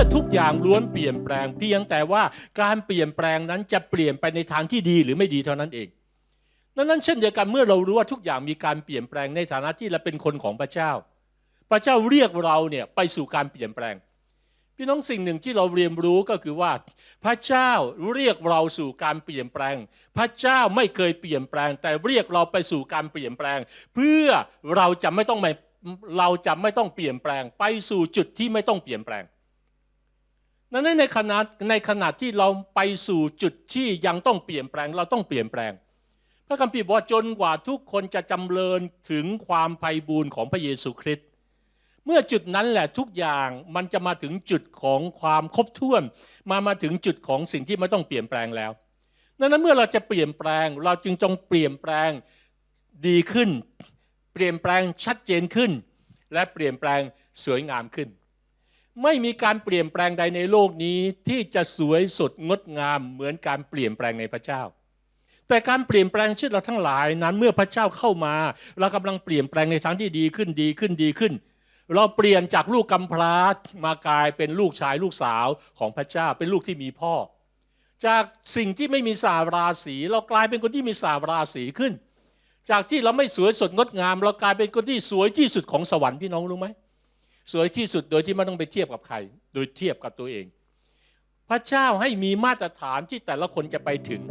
มื่อทุกอย่างล้วนเปลี่ยนแปลง เพียงแต่ว่าการเปลี่ยนแปลงนั้นจะเปลี่ยนไปในทางที่ดีหรือไม่ดีเท่านั้นเองดังนั้นเช่นเดียวกันเมื่อเรารู้ว่าทุกอย่างมีการเปลี่ยนแปลงในฐานะที่เราเป็นคนของพระเจ้า พระเจ้าเรียกเราเนี่ยไปสู่การเปลี่ยนแปลง พี่น้องสิ่งหนึ่งที่เราเรียนรู้ก็คือว่า พระเจ้าเรียกเราสู่การเปลี่ยนแปลง พระเจ้าไม่เคยเปลี่ยนแปลง แต่เรียกเราไปสู่การเปลี่ยนแปลง เพื่อเราจะไม่ต้องไม่เราจะไม่ต้องเปลี่ยนแปลง ไปสู่จุดที่ไม่ต้องเปลี่ยนแปลง นั้นในขณะในขณะที่เราไปสู่จุดที่ยังต้องเปลี่ยนแปลง เราต้องเปลี่ยนแปลง พระคัมภีร์บอกว่าจนกว่าทุกคนจะจำเริญถึงความไพ่บูรณ์ของพระเยซูคริสต์เมื่อจุดนั้นแหละทุกอย่างมันจะมาถึงจุดของความครบถ้วน มามาถึงจุดของสิ่งที่ไม่ต้องเปลี่ยนแปลงแล้วดังนั้นเมื่อเราจะเปลี่ยนแปลง เราจึงจงเปลี่ยนแปลงดีขึ้น เปลี่ยนแปลงชัดเจนขึ้น และเปลี่ยนแปลงสวยงามขึ้น ไม่มีการเปลี่ยนแปลงใดในโลกนี้ที่จะสวยสดงดงามเหมือนการเปลี่ยนแปลงในพระเจ้า แต่การเปลี่ยนแปลงชีวิตเราทั้งหลายนั้นเมื่อพระเจ้าเข้ามา เรากำลังเปลี่ยนแปลงในทางที่ดีขึ้นดีขึ้นดีขึ้น เราเปลี่ยนจากลูกกำพร้ามากลายเป็นลูกชายลูกสาวของพระเจ้าเป็นลูกที่มีพ่อ จากสิ่งที่ไม่มีสาราศีเรากลายเป็นคนที่มีสาราศีขึ้น จากที่เราไม่สวยสดงดงาม เรากลายเป็นคนที่สวยที่สุดของสวรรค์พี่น้องรู้ไหม สวยที่สุดโดยที่ไม่ต้องไปเทียบกับใคร โดยเทียบกับตัวเอง พระเจ้าให้มีมาตรฐานที่แต่ละคนจะไปถึง